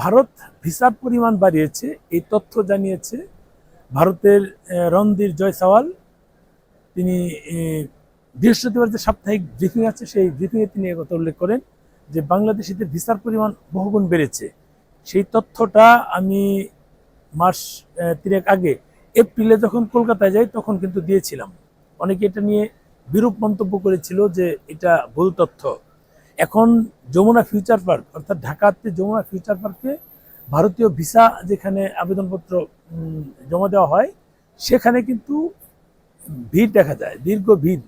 ভারত ভিসার পরিমাণ বাড়িয়েছে, এই তথ্য জানিয়েছে ভারতের রণধীর জয়সওয়াল। তিনি বৃহস্পতিবার যে সাপ্তাহিক ব্রিফিং আছে, সেই ব্রিফিংয়ে তিনি একথা উল্লেখ করেন যে বাংলাদেশিদের ভিসার পরিমাণ বহুগুণ বেড়েছে। সেই তথ্যটা আমি মাস তিনেক আগে এপ্রিলে যখন কলকাতায় যাই, তখন কিন্তু দিয়েছিলাম। অনেকে এটা নিয়ে বিরূপ মন্তব্য করেছিল যে এটা ভুল তথ্য। এখন যমুনা ফিউচার পার্ক, অর্থাৎ ঢাকাতে যমুনা ফিউচার পার্কে ভারতীয় ভিসা যেখানে আবেদনপত্র জমা দেওয়া হয়, সেখানে কিন্তু ভিড় দেখা যায়, দীর্ঘ ভিড়।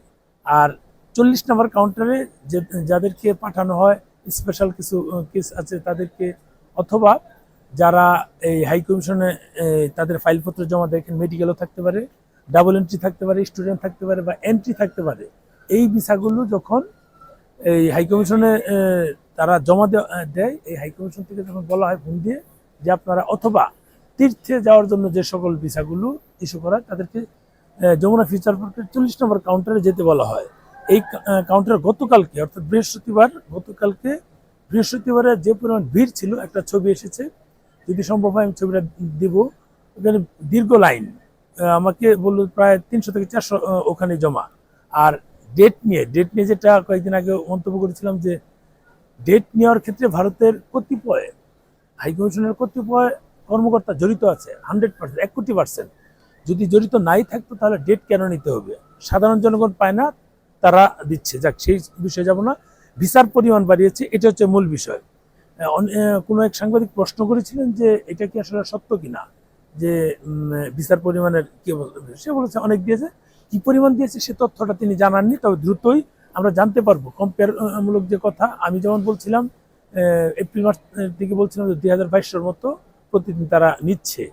আর চল্লিশ নম্বর কাউন্টারে যাদেরকে পাঠানো হয় স্পেশাল কিছু কেস আছে তাদেরকে, অথবা যারা এই হাই কমিশনে তাদের ফাইলপত্র জমা দেয় মেডিকেলও থাকতে পারে ডাবল এন্ট্রি থাকতে পারে স্টুডেন্ট থাকতে পারে বা এন্ট্রি থাকতে পারে, এই ভিসাগুলো যখন এই হাইকমিশনে তারা জমা দেয়। এই হাইকমিশন থেকে যখন বলা হয় ফোন দিয়ে যে আপনারা অথবা তীর্থে যাওয়ার জন্য যে সকল ভিসাগুলো ইস্যু করা, তাদেরকে যমুনা ফিউচার পার্কের চল্লিশ নম্বর কাউন্টারে যেতে বলা হয়। এই কাউন্টার গতকালকে, অর্থাৎ বৃহস্পতিবার, গতকালকে বৃহস্পতিবারে যে পরিমাণ ভিড় ছিল, একটা ছবি এসেছে। যদি সম্ভব হয় আমি ছবিটা দিব। ওখানে দীর্ঘ লাইন। আমাকে বলল প্রায় তিনশো থেকে চারশো ওখানে জমা। আর ডেট নিয়ে ডেট নিয়ে যেটা কয়েকদিন আগে মন্তব্য করেছিলাম যে ডেট নেওয়ার ক্ষেত্রে ভারতের কতিপয় হাইকমিশনের কতিপয় কর্মকর্তা জড়িত আছে হান্ড্রেড পার্সেন্ট এক কোটি পার্সেন্ট যদি জড়িত নাই থাকতো তাহলে ডেট কেন নিতে হবে? সাধারণ জনগণ পায় না, তারা দিচ্ছে। যাক, সেই বিষয়ে যাব না। ভিসার পরিমাণ বাড়িয়েছে, এটা হচ্ছে মূল বিষয়। কোনো এক সাংবাদিক প্রশ্ন করেছিলেন যে, এটা কি আসলে সত্য কিনা? যে ভিসার পরিমাণের কি? সে বলেছে, অনেক দিয়েছে। কি পরিমাণ দিয়েছে সে তথ্যটা তিনি জানাননি, তবে দ্রুতই আমরা জানতে পারব। কম্পেয়ার মূলক যে কথা, আমি যেমন বলছিলাম এপ্রিল মাস থেকে বলছিলাম যে দুই হাজার বাইশের মতো প্রতিদিন তারা নিচ্ছে।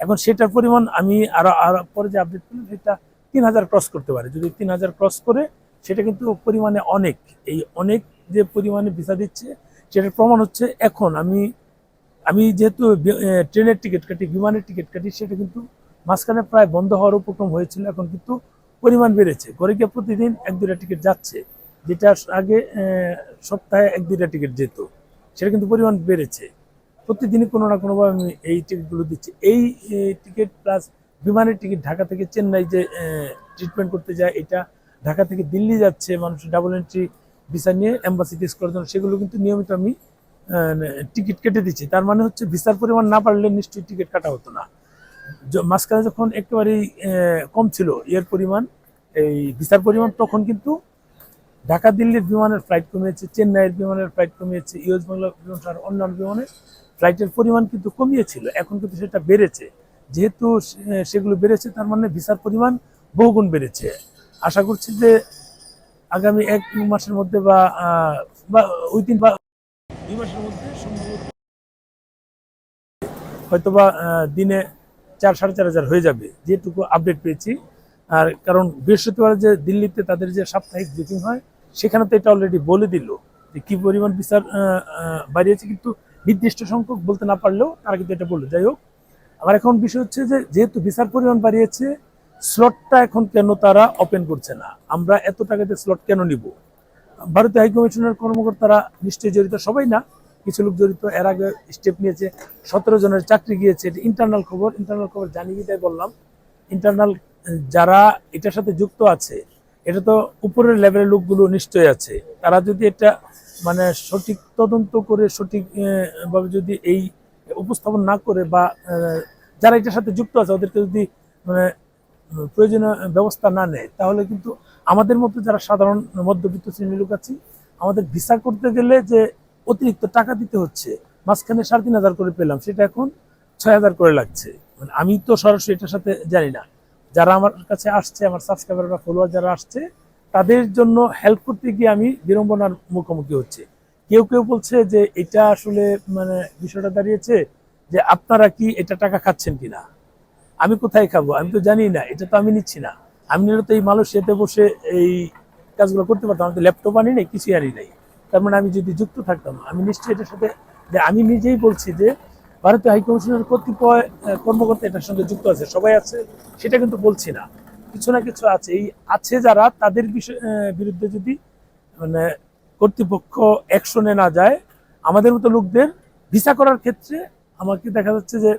এখন সেটার পরিমাণ আমি আরও আরও পরে যে আপডেট করলাম, সেটা তিন হাজার ক্রস করতে পারে। যদি তিন হাজার ক্রস করে, সেটা কিন্তু পরিমাণে অনেক। এই অনেক যে পরিমাণে ভিসা দিচ্ছে, সেটার প্রমাণ হচ্ছে এখন। আমি আমি যেহেতু ট্রেনের টিকিট কাটি, বিমানের টিকিট কাটি, সেটা কিন্তু মাঝখানে প্রায় বন্ধ হওয়ার উপক্রম হয়েছিল, এখন কিন্তু পরিমাণ বেড়েছে। গিয়ে প্রতিদিন এক দুটা টিকিট যাচ্ছে, যেটা আগে সপ্তাহে এক দুটা টিকিট যেত। সেটা কিন্তু পরিমাণ বেড়েছে। প্রতিদিনই কোনো না কোনোভাবে আমি এই টিকিটগুলো দিচ্ছি। এই টিকিট প্লাস বিমানের টিকিট ঢাকা থেকে চেন্নাই যে ট্রিটমেন্ট করতে যায়, এটা ঢাকা থেকে দিল্লি যাচ্ছে, মানুষ ডাবল এন্ট্রি ভিসা নিয়ে অ্যাম্বাসি টেস্ট করার জন্য, সেগুলো কিন্তু নিয়মিত আমি টিকিট কেটে দিচ্ছি। তার মানে হচ্ছে ভিসার পরিমাণ না বাড়লে নিশ্চয়ই টিকিট কাটা হতো না। মাঝখানে যখন একেবারেই কম ছিল এর পরিমাণ, এই ভিসার পরিমাণ, তখন কিন্তু ঢাকা, দিল্লির বিমানের ফ্লাইট কমিয়েছে, চেন্নাইয়ের বিমানের ফ্লাইট কমিয়েছে ইউএস বাংলা বিমান আর অন্যান্য বিমানের ফ্লাইটের পরিমাণ কিন্তু কমিয়েছিল। এখন কিন্তু সেটা বেড়েছে। যেহেতু সেগুলো বেড়েছে, তার মানে ভিসার পরিমাণ বহুগুণ বেড়েছে। আশা করছি যে আগামী এক মাসের মধ্যে বা ওই তিন বা, দুই মাসের মধ্যে সম্ভবত হয়তোবা দিনে চার, সাড়ে চার হাজার হয়ে যাবে, যেটুকু আপডেট পেয়েছি। আর কারণ বৃহস্পতিবার যে দিল্লিতে তাদের যে সাপ্তাহিক ব্রিফিং হয়, সেখানে তো এটা অলরেডি বলে দিল যে কি পরিমাণ বিচার বাড়িয়েছে। কিন্তু নির্দিষ্ট সংখ্যক বলতে না পারলেও তারা কিন্তু এটা বলল। যাই হোক আমার এখন বিষয় হচ্ছে যে, যেহেতু ভিসার পরিমাণ বাড়িয়েছে স্লটটা এখন কেন তারা ওপেন করছে না? আমরা এত টাকাতে স্লট কেন নিব? ভারতীয় হাইকমিশনের কর্মকর্তারা নিশ্চয়ই জড়িত সবাই না কিছু লোক জড়িত এর আগে স্টেপ নিয়েছে সতেরো জনের চাকরি গিয়েছে এটা ইন্টারনাল খবর ইন্টারনাল খবর জানি বিদায় বললাম। ইন্টারনাল যারা এটার সাথে যুক্ত আছে এটা তো উপরের লেভেলের লোকগুলো নিশ্চয়ই আছে। তারা যদি এটা মানে সঠিক তদন্ত করে সঠিক আহ, ভাবে যদি এই উপস্থাপন না করে বা যারা এটার সাথে যুক্ত আছে ওদেরকে যদি মানে প্রয়োজনীয় ব্যবস্থা না নেয় তাহলে কিন্তু আমাদের মতো যারা সাধারণ মধ্যবিত্ত শ্রেণির লোক আছি আমাদের ভিসা করতে গেলে যে অতিরিক্ত টাকা দিতে হচ্ছে। মাঝখানে সাড়ে তিন হাজার করে পেলাম, সেটা এখন ছয় হাজার করে লাগছে। মানে আমি তো সরাসরি এটার সাথে জানি না। যারা আমার কাছে আসছে, আমার সাবস্ক্রাইবার বা ফলোয়ার যারা আসছে, তাদের জন্য হেল্প করতে গিয়ে আমি বিড়ম্বনার মুখোমুখি হচ্ছে। কেউ কেউ বলছে যে, এটা আসলে মানে বিষয়টা দাঁড়িয়েছে যে, আপনারা কি এটা টাকা খাচ্ছেন কিনা? আমি কোথায় খাব? আমি তো জানি না, এটা তো আমি নিচ্ছি না। আমি নিলে তো এই মালয়েশিয়াতে বসে এই কাজগুলো করতে পারতাম। আমি তো ল্যাপটপ আনি নাই, কিছুই আনি নাই। তার মানে আমি যদি যুক্ত থাকতাম, আমি নিশ্চয়ই এটার সাথে, যে আমি নিজেই বলছি যে ভারতীয় হাইকমিশনের কতিপয় কর্মকর্তা এটার সঙ্গে যুক্ত আছে, সবাই আছে, সেটা কিন্তু বলছি না। কিছু না কিছু আছে, এই আছে যারা, তাদের বিষয় বিরুদ্ধে যদি মানে কর্তৃপক্ষ অ্যাকশনে না যায়, আমাদের মতো লোকদের ভিসা করার ক্ষেত্রে আমাকে দেখা যাচ্ছে যে,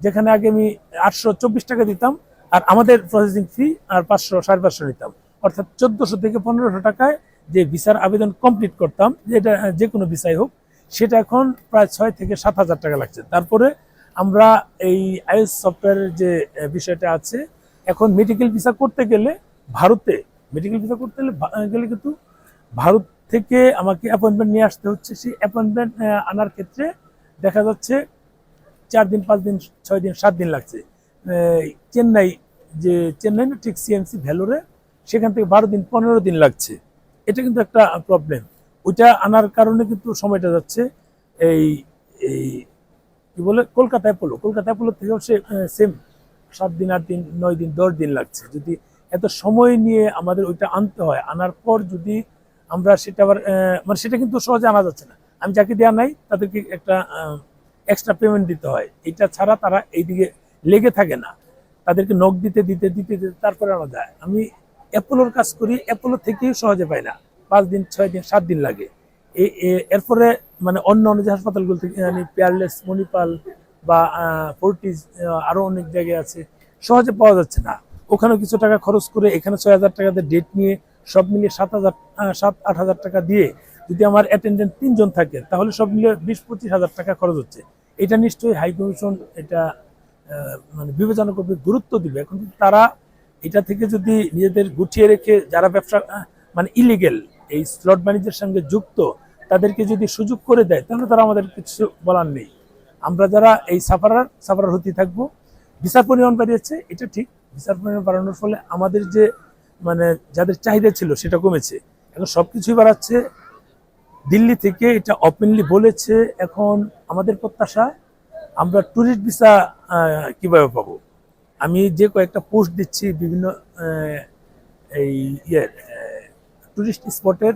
যেখানে আগে আমি আটশো চব্বিশ টাকা দিতাম, আর আমাদের প্রসেসিং ফি আর পাঁচশো, সাড়ে পাঁচশো নিতাম। অর্থাৎ চোদ্দশো থেকে পনেরোশো টাকায় যে ভিসার আবেদন কমপ্লিট করতাম যেটা যে কোনো ভিসাই হোক, সেটা এখন প্রায় ছয় থেকে সাত হাজার টাকা লাগছে। তারপরে আমরা এই আইএস সফটওয়্যারের যে বিষয়টা আছে, এখন মেডিকেল ভিসা করতে গেলে ভারতে মেডিকেল ভিসা করতে গেলে গেলে কিন্তু ভারত থেকে আমাকে অ্যাপয়েন্টমেন্ট নিয়ে আসতে হচ্ছে। সেই অ্যাপয়েন্টমেন্ট আনার ক্ষেত্রে দেখা যাচ্ছে চার দিন, পাঁচ দিন, ছয় দিন, সাত দিন লাগছে। চেন্নাই, যে চেন্নাই না, ঠিক সিএমসি ভ্যালোরে, সেখান থেকে বারো দিন, পনেরো দিন লাগছে। এটা কিন্তু একটা প্রবলেম ওইটা আনার কারণে কিন্তু সময়টা যাচ্ছে। এই এই, কি বলে? কলকাতা অ্যাপোলো কলকাতা অ্যাপোলো থেকেও সে সেম সাত দিন, আট দিন, নয় দিন, দশ দিন লাগছে। যদি এত সময় নিয়ে আমাদের ওইটা আনতে হয়, আনার পর যদি আমরা সেটা আবার মানে সেটা কিন্তু সহজে আনা যাচ্ছে না। আমি যাকে দেওয়া নাই, তাদেরকে একটা এক্সট্রা পেমেন্ট দিতে হয়। এটা ছাড়া তারা এইদিকে লেগে থাকে না। তাদেরকে নখ দিতে দিতে দিতে দিতে, তারপরে আনা যায়। আমি অ্যাপোলোর কাজ করি অ্যাপোলো থেকেই সহজে পাই না। পাঁচ দিন, ছয় দিন, সাত দিন লাগে। এরপরে মানে অন্য অন্য যে হাসপাতালগুলো থেকে মানে পেয়ারলেস মণিপাল বা ফোর্টিজ আরও অনেক জায়গায় আছে, সহজে পাওয়া যাচ্ছে না। ওখানে কিছু টাকা খরচ করে এখানে ছয় হাজার টাকাতে ডেট নিয়ে সব মিলিয়ে সাত হাজার সাত, আট হাজার টাকা দিয়ে যদি আমার অ্যাটেন্ডেন্ট তিনজন থাকে, তাহলে সব মিলিয়ে বিশ, পঁচিশ হাজার টাকা খরচ হচ্ছে। এটা নিশ্চয়ই হাই কমিশন এটা মানে বিবেচনা করবে, গুরুত্ব দিবে। এখন তারা এটা থেকে যদি নিজেদের গুটিয়ে রেখে যারা ব্যবসা মানে ইলিগেল এই স্লট বাণিজ্যের সঙ্গে যুক্ত, তাদেরকে যদি সুযোগ করে দেয়, তাহলে তারা আমাদের কিছু বলার নেই। আমরা যারা এই সাফারার সাফারার হতে থাকব। ভিসার পরিমাণ বাড়িয়েছে, এটা ঠিক। ভিসার পরিমাণ বাড়ানোর ফলে আমাদের যে মানে যাদের চাহিদা ছিল সেটা কমেছে। এখন সব কিছুই বাড়াচ্ছে। দিল্লি থেকে এটা ওপেনলি বলেছে, এখন আমাদের প্রত্যাশা আমরা ট্যুরিস্ট ভিসা কীভাবে পাবো? আমি যে কয়েকটা পোস্ট দিচ্ছি বিভিন্ন এই ইয়ের টুরিস্ট স্পটের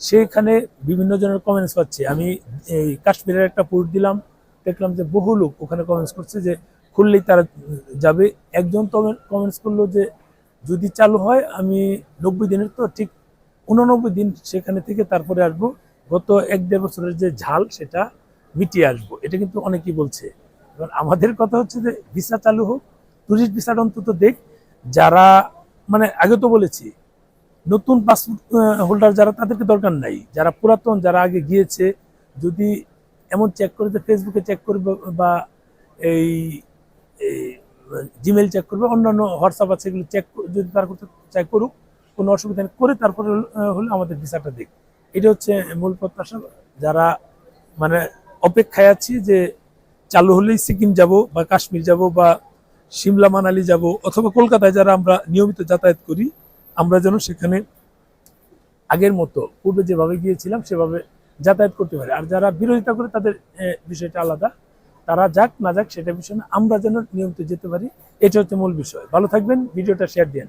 সেখানে বিভিন্ন জনের কমেন্টস পাচ্ছি। আমি এই কাশ্মীরের একটা পোস্ট দিলাম, দেখলাম যে বহু লোক ওখানে কমেন্টস করছে যে খুললেই তারা যাবে। একজন কমেন্টস করল যে যদি চালু হয়, আমি নব্বই দিনের তো ঠিক উননব্বই দিন সেখানে থেকে তারপরে আসব। গত এক দেড় বছরের যে ঝাল, সেটা মিটিয়ে আসব। এটা কিন্তু অনেকেই বলছে। এবার আমাদের কথা হচ্ছে যে ভিসা চালু হোক টুরিস্ট ভিসাটা অন্তত দেখ, যারা মানে আগে তো বলেছি, নতুন পাসপোর্ট হোল্ডার যারা, তাদেরকে দরকার নাই। যারা পুরাতন, যারা আগে গিয়েছে, যদি এমন চেক করে যে ফেসবুকে চেক করবে বা এই জিমেল চেক করবে, অন্যান্য হোয়াটসঅ্যাপ আছে, এগুলো চেক যদি তারা করতে চাই করুক, কোনো অসুবিধা নেই, করে তারপরে হলে আমাদের ভিসাটা দেখ। এটা হচ্ছে মূল প্রত্যাশা। যারা মানে অপেক্ষায় আছি যে, চালু হলেই সিকিম যাব বা কাশ্মীর যাব বা সিমলা, মানালি যাব অথবা কলকাতায় যারা আমরা নিয়মিত যাতায়াত করি, আমরা যেন সেখানে আগের মতো, পূর্বে যেভাবে গিয়েছিলাম সেভাবে যাতায়াত করতে পারি। আর যারা বিরোধিতা করে তাদের বিষয়টা আলাদা। তারা যাক না যাক সেটা বিষয় আমরা যেন নিয়মিত যেতে পারি, এটা হচ্ছে মূল বিষয়। ভালো থাকবেন, ভিডিওটা শেয়ার দিন